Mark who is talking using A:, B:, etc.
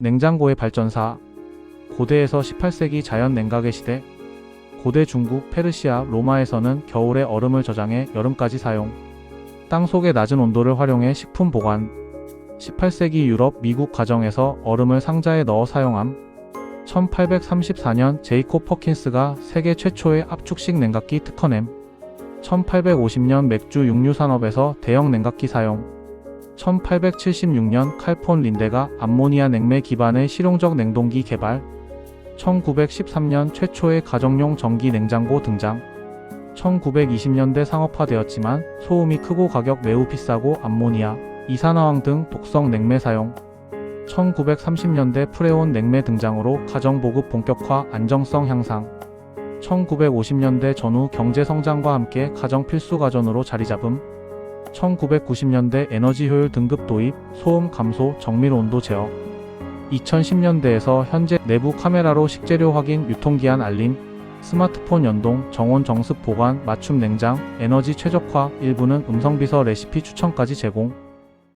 A: 냉장고의 발전사 고대에서 18세기 자연 냉각의 시대 고대 중국, 페르시아, 로마에서는 겨울에 얼음을 저장해 여름까지 사용 땅 속의 낮은 온도를 활용해 식품 보관 18세기 유럽, 미국 가정에서 얼음을 상자에 넣어 사용함 1834년 제이콥 퍼킨스가 세계 최초의 압축식 냉각기 특허냄 1850년 맥주 육류 산업에서 대형 냉각기 사용 1876년 칼폰 린데가 암모니아 냉매 기반의 실용적 냉동기 개발 1913년 최초의 가정용 전기 냉장고 등장. 1920년대 상업화되었지만 소음이 크고 가격 매우 비싸고 암모니아, 이산화황 등 독성 냉매 사용. 1930년대 프레온 냉매 등장으로 가정보급 본격화 안정성 향상. 1950년대 전후 경제 성장과 함께 가정 필수 가전으로 자리 잡음 1990년대 에너지 효율 등급 도입, 소음 감소, 정밀 온도 제어. 2010년대에서 현재 내부 카메라로 식재료 확인, 유통기한 알림, 스마트폰 연동, 정원 정습 보관, 맞춤 냉장, 에너지 최적화, 일부는 음성 비서 레시피 추천까지 제공